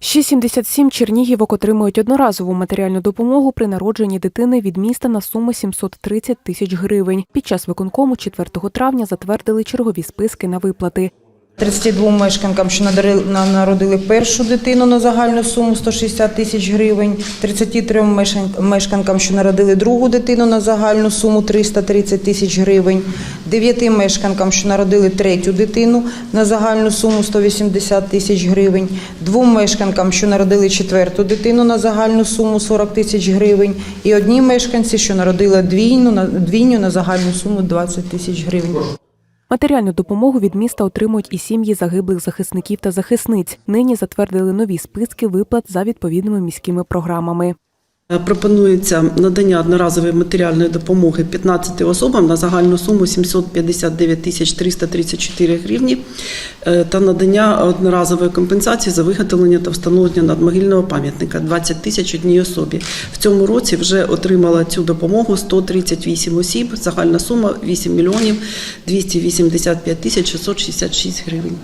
Ще 77 чернігівок отримують одноразову матеріальну допомогу при народженні дитини від міста на суму 730 тисяч гривень. Під час виконкому 4 травня затвердили чергові списки на виплати. 32 мешканкам, що народили першу дитину на загальну суму 160 тисяч гривень, 33 мешканкам, що народили другу дитину на загальну суму 330 тисяч гривень, 9 мешканкам, що народили третю дитину на загальну суму 180 тисяч гривень, двом мешканкам, що народили четверту дитину на загальну суму 40 тисяч гривень, і одній мешканці, що народила двійню на загальну суму 20 тисяч гривень. Матеріальну допомогу від міста отримують і сім'ї загиблих захисників та захисниць. Нині затвердили нові списки виплат за відповідними міськими програмами. Е, Пропонується надання одноразової матеріальної допомоги 15 особам на загальну суму 759 тисяч 334 гривні е, та надання одноразової компенсації за виготовлення та встановлення надмогильного пам'ятника 20 тисяч одній особі. В цьому році вже отримала цю допомогу 138 осіб. Загальна сума 8 мільйонів 285 тисяч 666 гривень.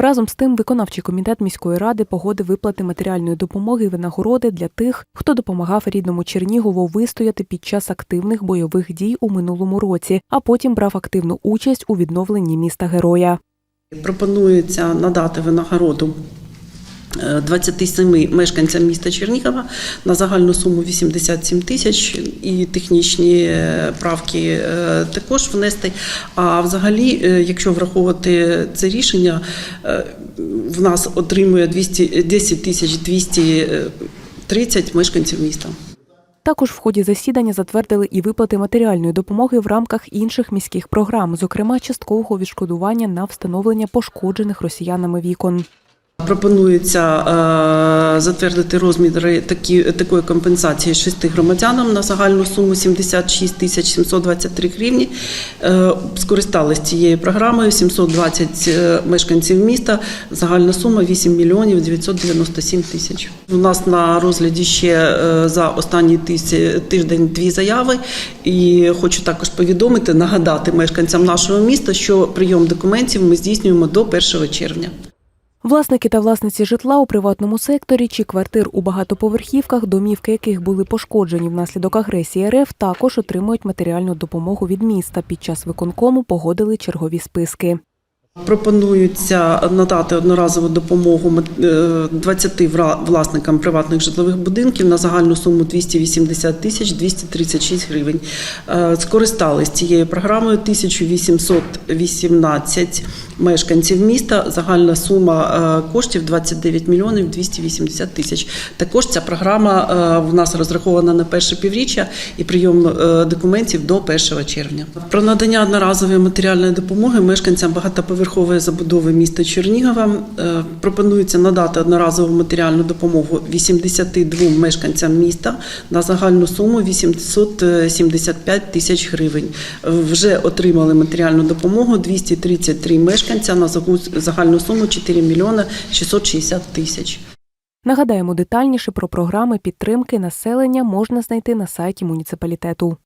Разом з тим, виконавчий комітет міської ради погодив виплати матеріальної допомоги і винагороди для тих, хто допомагав рідному Чернігову вистояти під час активних бойових дій у минулому році, а потім брав активну участь у відновленні міста героя. Пропонується надати винагороду 27 мешканцям міста Чернігова на загальну суму 87 тисяч і технічні е, правки е, також внести. А взагалі, е, якщо враховувати це рішення, в нас отримує 200, 10 тисяч 230 мешканців міста. Також в ході засідання затвердили і виплати матеріальної допомоги в рамках інших міських програм, зокрема часткового відшкодування на встановлення пошкоджених росіянами вікон. Пропонується е, затвердити розміри такі, такої компенсації шести громадянам на загальну суму 76 тисяч 723 гривні. Е, скористались цією програмою 720 е, мешканців міста. Загальна сума 8 мільйонів 997 тисяч. У нас на розгляді ще за останній тиждень дві заяви. І хочу також повідомити, нагадати мешканцям нашого міста, що прийом документів ми здійснюємо до 1 червня. Власники та власниці житла у приватному секторі чи квартир у багатоповерхівках, домівки яких були пошкоджені внаслідок агресії РФ, також отримують матеріальну допомогу від міста. Під час виконкому погодили чергові списки. Пропонується надати одноразову допомогу е, 20 власникам приватних житлових будинків на загальну суму 280 тисяч 236 гривень. Е, Скористались цією програмою 1818 мешканців міста. Загальна сума е, коштів 29 мільйонів 280 тисяч. Також ця програма е, в нас розрахована на перше півріччя і прийом е, документів до 1 червня. Про надання одноразової матеріальної допомоги мешканцям багатоповерхової забудови міста Чернігова е, пропонується надати одноразову матеріальну допомогу 82 мешканцям міста на загальну суму 875 тисяч гривень. Е, Вже отримали матеріальну допомогу 233 мешканця на загальну суму 4 мільйони 660 тисяч. Нагадаємо, детальніше про програми підтримки населення можна знайти на сайті муніципалітету.